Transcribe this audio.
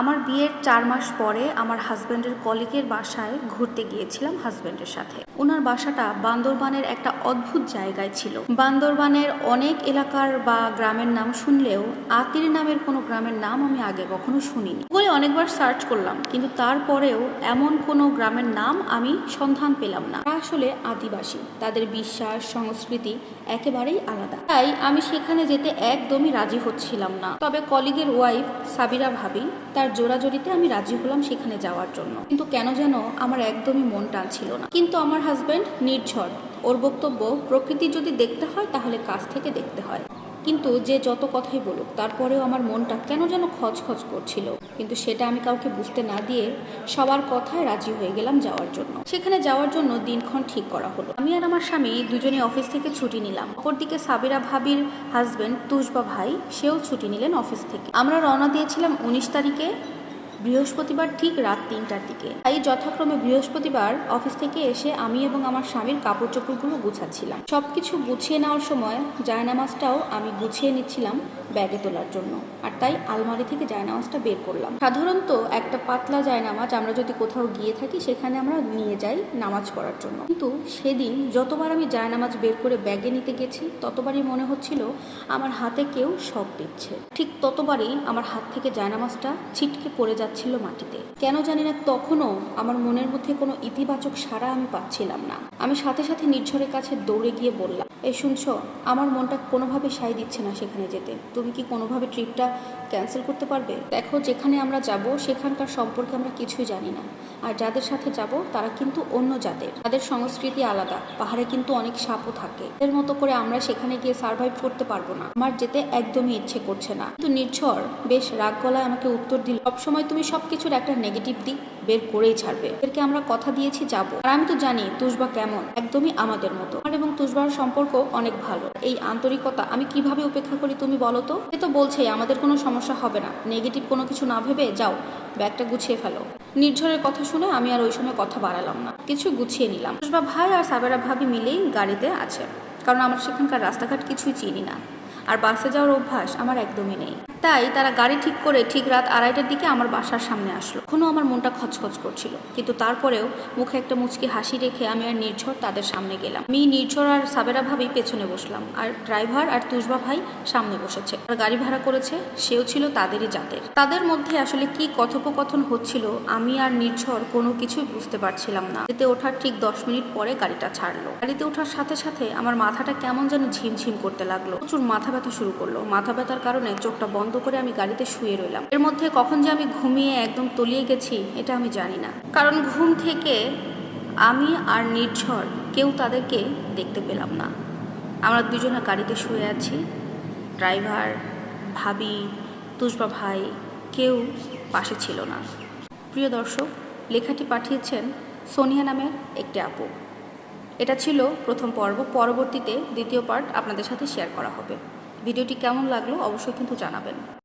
আমার বিয়ের চার মাস পরে আমার হাজব্যান্ডের কলিগের বাসায় ঘুরতে গিয়েছিলাম হাজব্যান্ডের সাথে। ওনার বাসাটা বান্দরবানের একটা অদ্ভুত জায়গায় ছিল। বান্দরবানের অনেক এলাকার বা গ্রামের নাম শুনলেও আতির নামের কোনো গ্রামের নাম আমি আগে কখনো শুনিনি। বলে অনেকবার সার্চ করলাম, কিন্তু তারপরেও এমন কোনো গ্রামের নাম আমি সন্ধান পেলাম না। আসলে আদিবাসী। তাদের বিশ্বাস, সংস্কৃতি একেবারেই আলাদা। তাই আমি সেখানে যেতে একদমই রাজি হচ্ছিলাম না। তবে কলিগের ওয়াইফ সাবিরা ভাবি, তার জোরাজোরিতে আমি রাজি হলাম সেখানে যাওয়ার জন্য। কিন্তু কেন যেন আমার একদমই মন টান ছিল না। কিন্তু আমার হাজব্যান্ড নির্ঝর। ওর বক্তব্য, প্রকৃতি যদি দেখতে হয়, তাহলে কাছ থেকে দেখতে হয়। কিন্তু যে যত কথাই বলুক, তারপরেও আমার মনটা কেন যেন খচখচ করছিল। কিন্তু সেটা আমি কাউকে বুঝতে না দিয়ে সবার কথায় রাজি হয়ে গেলাম যাওয়ার জন্য। সেখানে যাওয়ার জন্য দিনক্ষণ ঠিক করা হলো। আমি আর আমার স্বামী দুজনে অফিস থেকে ছুটি নিলাম। অপরদিকে সাবিরা ভাবির হাজবেন্ড তুষবা ভাই, সেও ছুটি নিলেন অফিস থেকে। আমরা রওনা দিয়েছিলাম উনিশ তারিখে। বৃহস্পতিবার ঠিক রাত তিনটার দিকে। তাই যথাক্রমে বৃহস্পতিবার অফিস থেকে এসে আমি এবং আমার স্বামীর কাপড় চোপড়গুলো গুছাচ্ছিলাম। সবকিছু গুছিয়ে নেওয়ার সময় জায়নামাজটাও আমি গুছিয়ে নিচ্ছিলাম ব্যাগে তোলার জন্য। আর তাই আলমারি থেকে জায়নামাজটা বের করলাম। সাধারণত একটা পাতলা জায়নামাজ আমরা যদি কোথাও গিয়ে থাকি, সেখানে আমরা নিয়ে যাই নামাজ পড়ার জন্য। কিন্তু সেদিন যতবার আমি জায়নামাজ বের করে ব্যাগে নিতে গেছি, ততবারই মনে হচ্ছিল আমার হাতে কেউ শখ দিচ্ছে। ঠিক ততবারই আমার হাত থেকে জায়নামাজটা ছিটকে পড়ে যাচ্ছিল মাটিতে। কেন জানি না তখনও আমার মনের মধ্যে কোনো ইতিবাচক সাড়া আমি পাচ্ছিলাম না। আমি সাথে সাথে নির্ঝরের কাছে দৌড়ে গিয়ে বললাম, এই শুনছো, আমার মনটা কোনোভাবে সাই দিচ্ছে না সেখানে যেতে। তুমি কি কোনোভাবে ট্রিপটা ক্যান্সেল করতে পারবে? দেখো, যেখানে আমরা যাব, সেখানকার সম্পর্কে আমরা কিছুই জানি না। আর যাদের সাথে যাব, তারা কিন্তু অন্য জাতের। তাদের সংস্কৃতি আলাদা, পাহাড়ে কিন্তু অনেক সাপও থাকে। এর মতো করে আমরা সেখানে গিয়ে সার্ভাইভ করতে পারব না। আমার যেতে একদমই ইচ্ছে করছে না। কিন্তু নির্ঝর, বেশ রাগ গলায় আমাকে উত্তর দিল, সবসময় তুমি সব কিছুর একটা নেগেটিভ দিক। বের করেই ছাড়বে। এদেরকে আমরা কথা দিয়েছি, যাব। আর আমি তো জানি তুষবা কেমন, একদমই আমাদের মতো। আমার এবং তুষবার সম্পর্ক অনেক ভালো। এই আন্তরিকতা আমি কীভাবে উপেক্ষা করি তুমি বলো তো? এ তো বলছেই, আমাদের কোনো সমস্যা হবে না। নেগেটিভ কোনো কিছু না ভেবে যাও, ব্যাগটা গুছিয়ে ফেলো। নির্ঝরের কথা শুনে আমি আর ওই সময় কথা বাড়ালাম না। কিছু গুছিয়ে নিলাম। তুষবা ভাই আর সাবেরা ভাবি মিলেই গাড়িতে আছে। কারণ আমার সেখানকার রাস্তাঘাট কিছুই চিনি না। আর বাসে যাওয়ার অভ্যাস আমার একদমই নেই। তাই তারা গাড়ি ঠিক করে ঠিক রাত আড়াইটার দিকে আমার বাসার সামনে আসলো। এখনও আমার মনটা খচখচ করছিল। কিন্তু তারপরেও মুখে একটা মুচকি হাসি রেখে আমি আর নির্ঝর তাদের সামনে গেলাম। আমি নির্ঝর আর সাবেরা ভাবি পেছনে বসলাম। আর ড্রাইভার আর তুষবা ভাই সামনে বসেছে। আর গাড়ি ভাড়া করেছে, সেও ছিল তাদেরই জাতের। তাদের মধ্যে আসলে কি কথোপকথন হচ্ছিল আমি আর নির্ঝর কোনো কিছুই বুঝতে পারছিলাম না। যেতে ওঠার ঠিক দশ মিনিট পরে গাড়িটা ছাড়লো। গাড়িতে ওঠার সাথে সাথে আমার মাথাটা কেমন যেন ঝিমঝিম করতে লাগল। প্রচুর মাথা ব্যথা শুরু করল। মাথা ব্যথার কারণে চোখটা বন্ধ করে আমি গাড়িতে শুয়ে রইলাম। এর মধ্যে কখন যে আমি ঘুমিয়ে একদম তলিয়ে গেছি, এটা আমি জানি না। কারণ ঘুম থেকে আমি আর নির্ঝর কেউ তাদেরকে দেখতে পেলাম না। আমরা দুজনে গাড়িতে শুয়ে আছি। ড্রাইভার, ভাবি, তুষবা ভাই কেউ পাশে ছিল না। প্রিয় দর্শক, লেখাটি পাঠিয়েছেন সোনিয়া নামের একটি আপু। এটা ছিল প্রথম পর্ব। পরবর্তীতে দ্বিতীয় পার্ট আপনাদের সাথে শেয়ার করা হবে। ভিডিওটি কেমন লাগল অবশ্যই কিন্তু জানাবেন।